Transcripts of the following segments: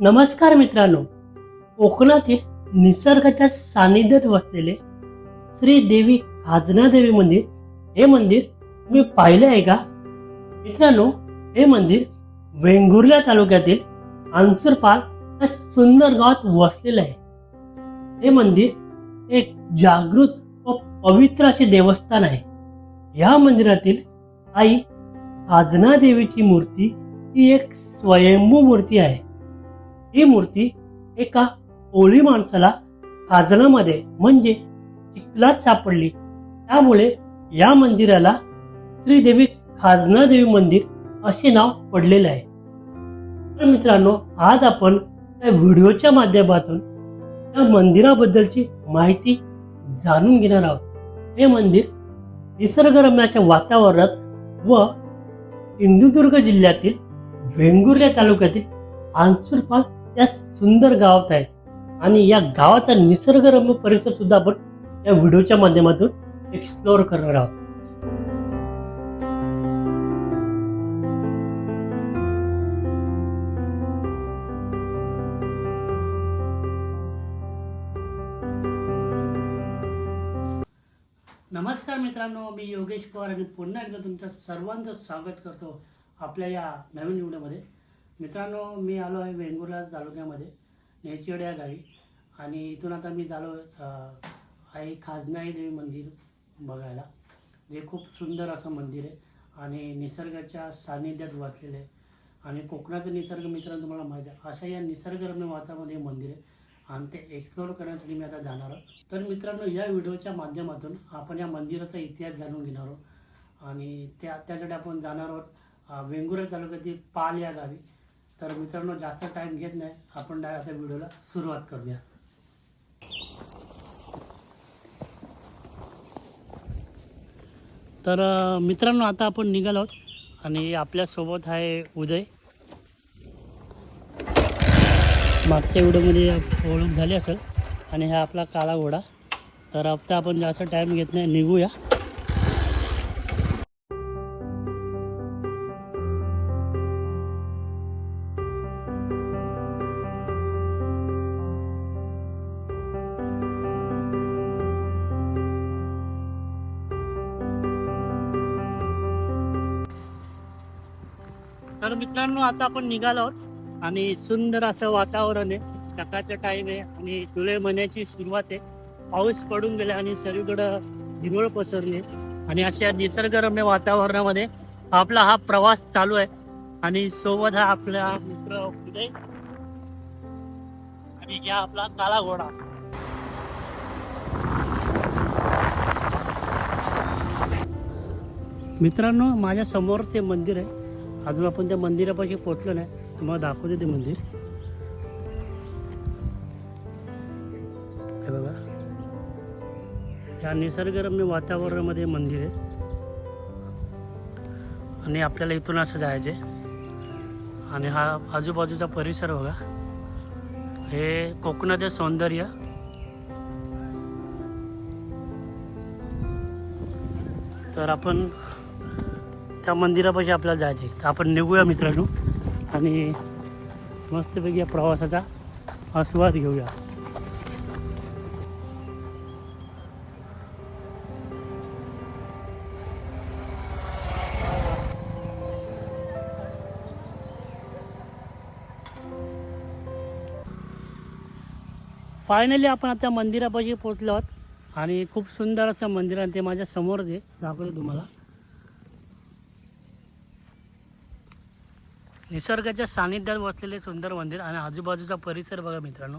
नमस्कार मित्रांनो. कोकणातील निसर्गाच्या सानिध्यात वसलेले श्री देवी खाजना देवी मंदिर हे मंदिर तुम्ही पाहिले आहे का? मित्रांनो हे मंदिर वेंगुर्ला तालुक्यातील आंसुरपाल या सुंदर गावात वसलेलं आहे. हे मंदिर एक जागृत व पवित्र असे देवस्थान आहे. या मंदिरातील आई खाजना देवीची मूर्ती ही एक स्वयंभू मूर्ती आहे. ही मूर्ती एका ओळी माणसाला खाजनामध्ये म्हणजे चिखलात सापडली. त्यामुळे या मंदिराला श्रीदेवी खाजना देवी मंदिर असे नाव पडलेले आहे. तर मित्रांनो आज आपण या व्हिडिओच्या माध्यमातून या मंदिराबद्दलची माहिती जाणून घेणार आहोत. हे मंदिर निसर्गरम्याच्या वातावरणात व सिंधुदुर्ग जिल्ह्यातील वेंगुर्ल्या तालुक्यातील आंसुरपाल या सुंदर गावात आहे. आणि या गावाचा निसर्गरम्य परिसर सुद्धा आपण या व्हिडिओच्या माध्यमातून एक्सप्लोअर करणार आहोत. नमस्कार मित्रांनो मी योगेश पवार आणि पुन्हा एकदा तुमचं सर्वांचं स्वागत करतो आपल्या या नवीन व्हिडिओमध्ये. मित्रांनो मी आलो आहे वेंगुर्ला तालुक्यामध्ये नेचेड या गावी. आणि इथून आता मी झालो आहे खाजनाई देवी मंदिर बघायला जे खूप सुंदर असं मंदिर आहे. आणि निसर्गाच्या सानिध्यात वसलेलं आहे. आणि कोकणाचं निसर्ग मित्रांनो तुम्हाला माहीत आहे अशा या निसर्गरम्य वातावरणामध्ये हे मंदिर आहे. आणि ते एक्सप्लोअर करण्यासाठी मी आता जाणार आहोत तर मित्रांनो या व्हिडिओच्या माध्यमातून आपण या मंदिराचा इतिहास जाणून घेणार आहोत. आणि त्या त्यासाठी आपण जाणार आहोत वेंगुर्ला तालुक्यातील पाल या गावी. तर मित्रांनो जास्त टाईम घेत नाही. आपण डायरेक्ट आता व्हिडिओला सुरुवात करूया. तर मित्रांनो आता आपण निघालो आहोत आणि आपल्यासोबत आहे उदय. मागच्या व्हिडिओमध्ये ओळख झाली असेल आणि हा आपला काळा घोडा. तर आता आपण जास्त टाईम घेत नाही निघूया. मित्रांनो आता आपण निघालो आहोत. आणि सुंदर असं वातावरण आहे. सकाळचा टाइम आहे आणि जुलै महिन्याची सुरुवात आहे. पाऊस पडून गेला आणि सगळीकडं हिरवळ पसरली. आणि अशा निसर्गरम्य वातावरणामध्ये आपला हा प्रवास चालू आहे. आणि सोबत हा आपला मित्र उदय. आणि घ्या आपला काळा घोडा. मित्रांनो माझ्यासमोर ते मंदिर आहे. अजून आपण त्या मंदिरापाशी पोचलो नाही तुम्हाला दाखवते ते मंदिर. हे बघा. या निसर्गरम्य वातावरणामध्ये मंदिर आहे. आणि आपल्याला इथून असं जायचे आणि हा आजूबाजूचा परिसर बघा. हे कोकणाचे सौंदर्य. तर आपण त्या मंदिरापाशी आपल्याला जायचे तर आपण निघूया मित्रांनो. आणि मस्तपैकी या प्रवासाचा आस्वाद घेऊया. फायनली आपण आता मंदिरापाशी पोहोचलो आहोत. आणि खूप सुंदर असं मंदिर आहे ते माझ्या समोरच आहे. दाखवतो तुम्हाला. निसर्गाच्या सानिध्यात वसलेले सुंदर मंदिर आणि आजूबाजूचा परिसर बघा मित्रांनो.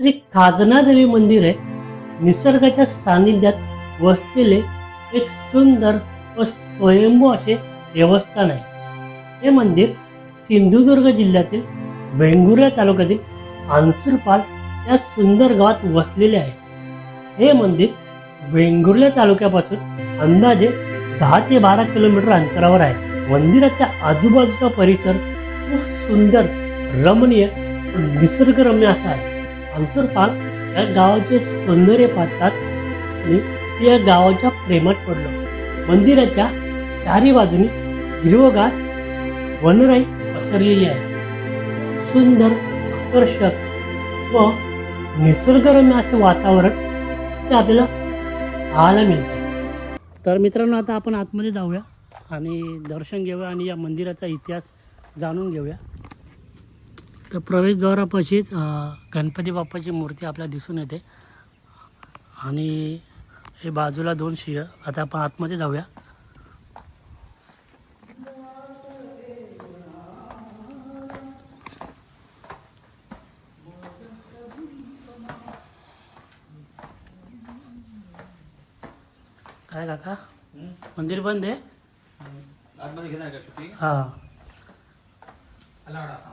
श्री खाजना देवी मंदिर आहे. निसर्गाच्या सानिध्यात वसलेले एक सुंदर व स्वयंभू असे देवस्थान आहे. हे मंदिर सिंधुदुर्ग जिल्ह्यातील वेंगुर्ला तालुक्यातील आंसुरपाल या सुंदर गावात वसलेले आहे. हे मंदिर वेंगुर्ला तालुक्यापासून अंदाजे दहा ते बारा किलोमीटर अंतरावर आहे. मंदिराच्या आजूबाजूचा परिसर खूप सुंदर रमणीय निसर्गरम्य असा आहे. आमचूर या गावाचे सौंदर्य पाहताच मी या गावाच्या प्रेमात पडलो. मंदिराच्या चारी बाजूनी हिरवगार वनराई पसरलेली आहे. सुंदर आकर्षक व निसर्गरम्य असे वातावरण ते आपल्याला पाहायला मिळते. तर मित्रांनो आता आपण आतमध्ये जाऊया आणि दर्शन घेऊया आणि या मंदिराचा इतिहास जाणून घेऊया. तर प्रवेशद्वारापाशीच गणपती बाप्पाची मूर्ती आपल्याला दिसून येते. आणि हे बाजूला दोन शिय आता आपण आतमध्ये जाऊया. काय काका? मंदिर बंद आहे? हा. हा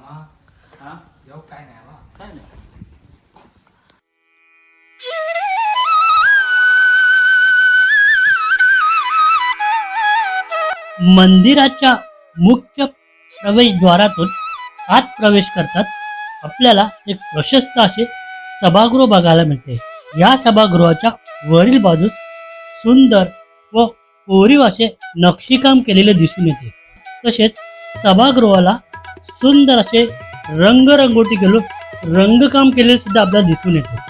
मंदिराच्या मुख्य प्रवेशद्वारातून आत प्रवेश करतात. आपल्याला एक प्रशस्त असे सभागृह बघायला मिळते. या सभागृहाच्या वरील बाजूस सुंदर व कोरीव असे नक्षीकाम केलेले दिसून येते. तसेच सभागृहाला सुंदर असे रंगरंगोटी केलं रंगकाम केलेले सुद्धा आपल्याला दिसून येते.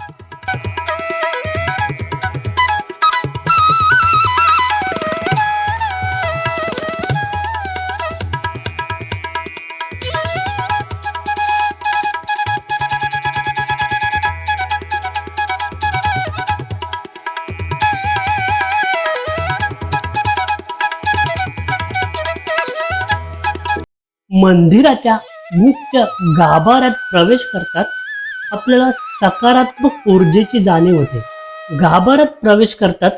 मंदिराच्या मुख्य गाभाऱ्यात प्रवेश करतात आपल्याला सकारात्मक ऊर्जेची जाणीव होते. गाभाऱ्यात प्रवेश करतात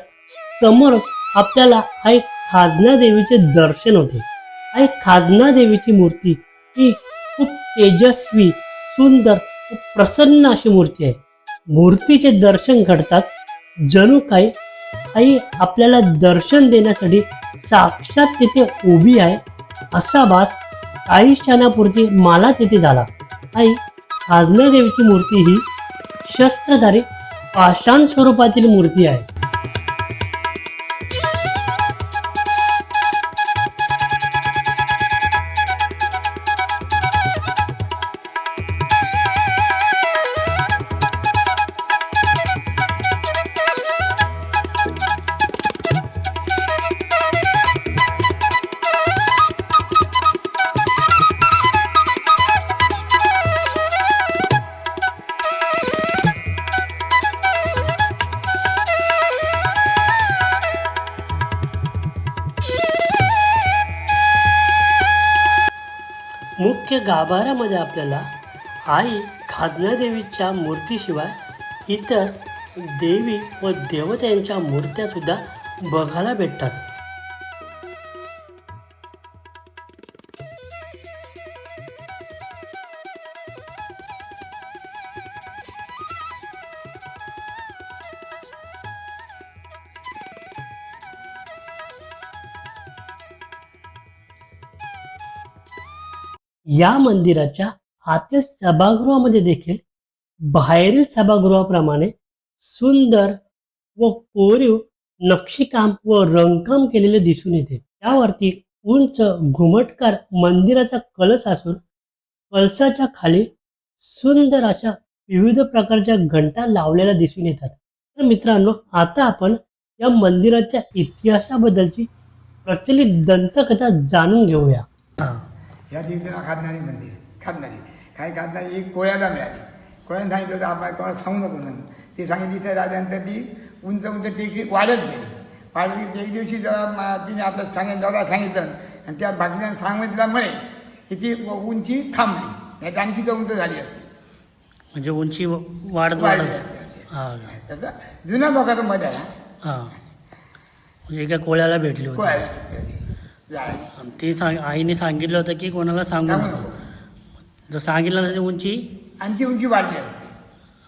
समोरच आपल्याला हा एक खाजना देवीचे दर्शन होते. हा एक खाजना देवीची मूर्ती ही खूप तेजस्वी सुंदर प्रसन्न अशी मूर्ती आहे. मूर्तीचे दर्शन घडतात जणू काही आई आपल्याला दर्शन देण्यासाठी साक्षात तिथे उभी आहे असा भास काही माला मला तिथे झाला. आई खाजना देवीची मूर्ती ही शस्त्रधारी पाषाण स्वरूपातील मूर्ती आहे. मुख्य गाभाऱ्यामध्ये आपल्याला आई खाजनादेवीच्या मूर्तीशिवाय इतर देवी व देवतांच्या मूर्त्यासुद्धा बघायला भेटतात. या मंदिराच्या आतील सभागृहामध्ये देखील बाहेरील सभागृहाप्रमाणे सुंदर व कोरीव नक्षीकाम व रंगकाम केलेले दिसून येते. त्यावरती उंच घुमटकार मंदिराचा कलश असून कलसाच्या खाली सुंदर अशा विविध प्रकारच्या घंटा लावलेल्या दिसून येतात. तर मित्रांनो आता आपण या मंदिराच्या इतिहासाबद्दलची प्रचलित दंतकथा जाणून घेऊया. या दिवसाला खादणारी मंदिर खादणारी काही खादणारी एक कोळ्याला मिळाली कोळ्याने सांगितलं होतं आपण कोणाला सांगू नको म्हणून ते सांगितली तिथे राजानंतर ती उंच उंच टेकडी वाढत गेली वाढत गेली. एक दिवशी जेव्हा तिने आपलं सांगितलं जवळ सांगितलं आणि त्या बाकीच्या सांगितल्यामुळे व- उंची थांबली नाही तर आणखी तर उंच झाली असती म्हणजे उंची वाढत वाढली असती. हा तसं जुन्या लोकांचं मत आहे हा. हा एका कोळ्याला भेटली कोळ्याला भेटली. आणि ती सांग आईने सांगितलं होतं की कोणाला सांगू सांगू नका. नको. जर सांगितलं नसेल उंची? आणखी उंची वाढली असते.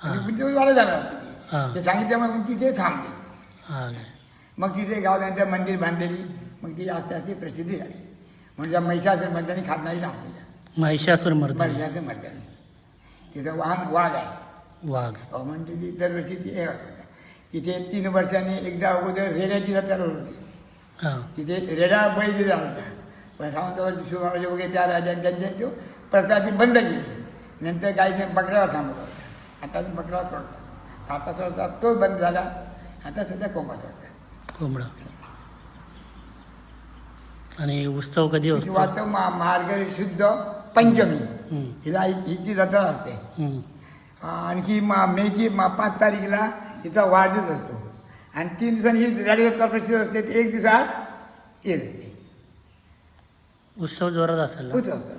आणि उंची वाढत होती ती. हां. ते सांगितल्यामुळे उंची ते थांबली. हां. मग तिथे गावल्यानंतर मंदिर बांधलेली. मग ती आस्ते आस्ते प्रसिद्धी झाली. म्हणजे महिषासूर मर्दानी खादणारी नाव तिचं महिषासूर मर्द महिषासूर मर्दानी तिथं वाहन वाघ आहे. वाघ. अहो, म्हणजे ती दरवर्षी ती हे तिथे तीन वर्षांनी एकदा अगोदर रेड्याची जत्रा होती. हां तिथे रेडा बळी दिला होता. पण सावंतवाडी शिवराज वगैरे त्या राजा त्यांच्या तो प्रथा ती बंद केली. नंतर काही बकऱ्यावर थांबत होता. आता बकरा सोडतात आता सोडतात तो बंद झाला. आता सध्या कोंबा सोडतात कोंबडा. आणि उत्सव कधी असतो वाचव मा मार्गरी शुद्ध पंचमी. हिला हिची जत्रा असते. आणखी मा मेची मा पाच तारीखला तिचा वाढदिवस असतो. आणि तीन दिवसांनी ही गाडी प्रसिद्ध असते ती एक दिवसाआड येत असते उत्सव जोरात असेल? उत्सव असतो.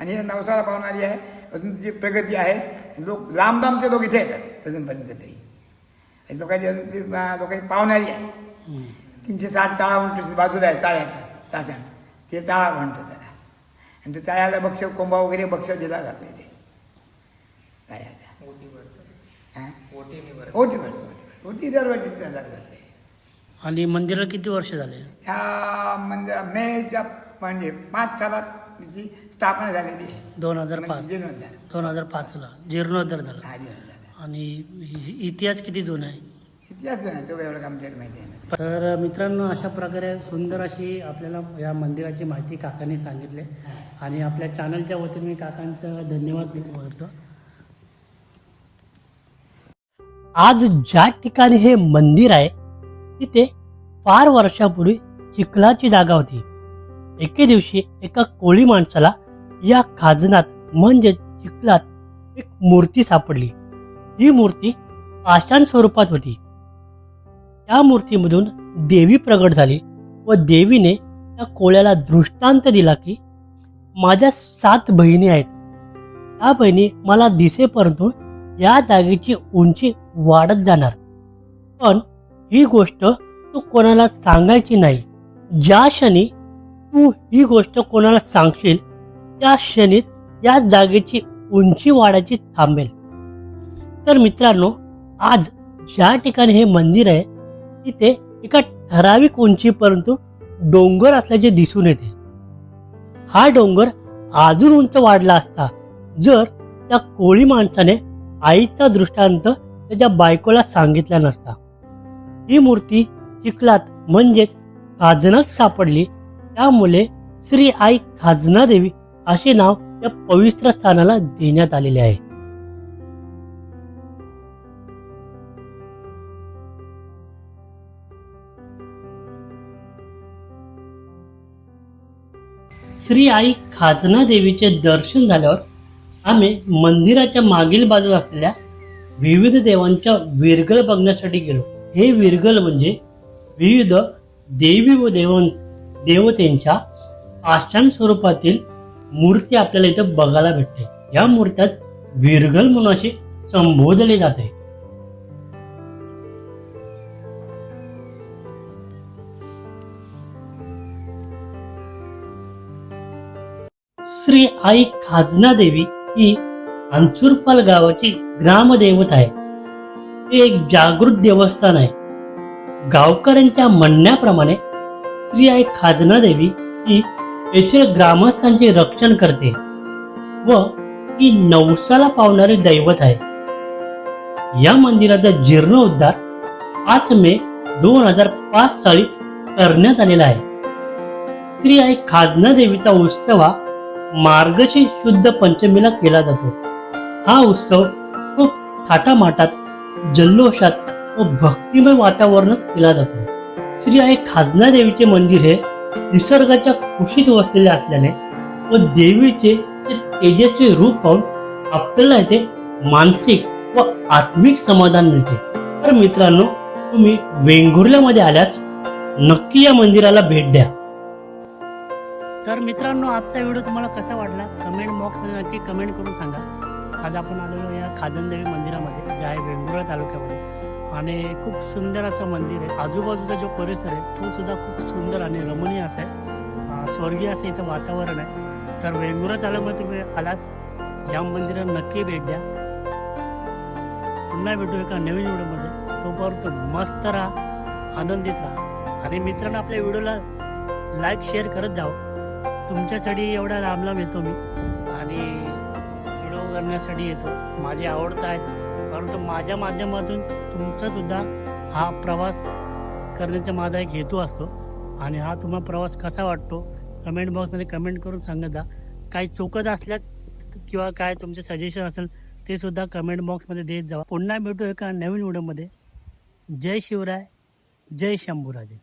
आणि हे नवसाला पावणारी आहे अजून तिची प्रगती आहे. लोक लांब लांबचे लोक इथे येतात अजूनपर्यंत तरी. आणि लोकांची अजून ती, लोकांची पावणारी आहे. तीनशे साठ चाळा म्हणतो बाजूला आहे चाळ्याचा तासाण ते चाळा म्हणतो त्याला. आणि त्या चाळ्याला बक्ष कोंबा वगैरे बक्ष दिला जातो इथे. चाळ्याचा. ओटी भरतो. दरवर्षी हजार जाते आणि मंदिराला किती वर्ष झाले? ह्या म्हणजे मेच्या म्हणजे पाच सालात तिची स्थापना झालेली आहे. दोन हजार म्हणजे पाच जीर्णोद्धार. दोन हजार पाचला. जीर्णोद्धार झाला. हा जीर्णोद्धार. आणि इ- इतिहास किती जुना आहे? इतिहास जो आहे तो एवढं आमच्याकडे माहिती आहे तर मित्रांनो अशा प्रकारे सुंदर अशी आपल्याला या मंदिराची माहिती काकांनी सांगितली. आणि आपल्या चॅनलच्या वतीने मी काकांचं धन्यवाद करतो. आज ज्या ठिकाणी हे मंदिर आहे तिथे फार वर्षापूर्वी चिखलाची जागा होती. एके दिवशी एका कोळी माणसाला या खाजनात म्हणजे चिखलात एक मूर्ती सापडली. ही मूर्ती पाषाण स्वरूपात होती. त्या मूर्तीमधून देवी प्रगट झाली व देवीने त्या कोळ्याला दृष्टांत दिला की माझ्या सात बहिणी आहेत. त्या बहिणी मला दिसेपर्यंत या जागेची उंची वाढत जाणार. पण ही गोष्ट तू कोणाला सांगायची नाही. ज्या क्षणी तू ही गोष्ट कोणाला सांगशील त्या क्षणीच या जागेची उंची वाढायची थांबेल. तर मित्रांनो आज ज्या ठिकाणी हे मंदिर आहे तिथे एका ठराविक उंची परंतु डोंगर असल्याचे दिसून येते. हा डोंगर अजून उंच वाढला असता जर त्या कोळी माणसाने आईचा दृष्टांत त्याच्या बायकोला सांगितला नसता. ही मूर्ती चिखलात म्हणजेच खाजनात सापडली. त्यामुळे श्री आई खाजना देवी असे नाव या पवित्र स्थानाला देण्यात आलेले आहे. श्री आई खाजना देवीचे दर्शन झाल्यावर आम्ही मंदिराच्या मागील बाजूला असलेल्या विविध देवांच्या विरगळ बघण्यासाठी गेलो. हे विरगळ म्हणजे विविध देवी व देव देवतेंच्या पाषाण स्वरूपातील मूर्ती आपल्याला इथं बघायला भेटते. या मूर्त्याच विरगल म्हणून असे संबोधले जाते. श्री आई खाजना देवी ही अंसुरपाल गावाची ग्रामदैवत आहे. ते एक जागृत देवस्थान आहे. गावकऱ्यांच्या म्हणण्याप्रमाणे श्री आई खाजना देवी ही येथील ग्रामस्थांचे रक्षण करते व ही नवसाला पावणारी दैवत आहे. या मंदिराचा जीर्णोद्धार पाच मे दोन हजार पाच साली करण्यात आलेला आहे. श्री आई खाजना देवीचा उत्सव हा मार्गशी शुद्ध पंचमीला केला जातो. हा उत्सव खूप थाटामाटात जल्लोषात व भक्तिमय वातावरणात केला जातो. श्री आई खाजना देवीचे मंदिर हे निसर्गाच्या कुशीत वसलेले असल्याने व देवीचे ते तेजस्वी रूप पाहून आपल्याला येथे मानसिक व आत्मिक समाधान मिळते. तर मित्रांनो तुम्ही वेंगुर्ल्यामध्ये आल्यास नक्की या मंदिराला भेट द्या. तर मित्रांनो आजचा व्हिडिओ तुम्हाला कसा वाटला? कमेंट बॉक्समध्ये नक्की कमेंट करून सांगा. आज आपण आलेलो या खाजनदेवी मंदिरामध्ये जे आहे वेंगुर्ला तालुक्यामध्ये. आणि खूप सुंदर असं मंदिर आहे. आजूबाजूचा जो परिसर आहे तो सुद्धा खूप सुंदर आणि रमणीय असा आहे. स्वर्गीय असं इथं वातावरण आहे. तर वेंगुर्ला तालुक्यात तुम्ही आलास या मंदिरात नक्की भेट द्या. पुन्हा भेटू एका नवीन व्हिडिओमध्ये. तोपर्यंत मस्त राहा आनंदित राहा. आणि मित्रांनो आपल्या व्हिडिओला लाईक शेअर करत जाओ तुमच्यासाठी एवढा लांब लांब येतो मी. करण्यासाठी येतो. माझी आवडता आहेच परंतु माझ्या माध्यमातून तुमचासुद्धा हा प्रवास करण्याचा माझा एक हेतू असतो. आणि हा तुम्हाला प्रवास कसा वाटतो? कमेंट बॉक्समध्ये कमेंट करून सांगत जा. काही चुकत असल्या किंवा काय तुमचे सजेशन असेल ते सुद्धा कमेंट बॉक्समध्ये देत जावा पुन्हा भेटू एका नवीन व्हिडिओमध्ये जय शिवराय जय शंभूराजे.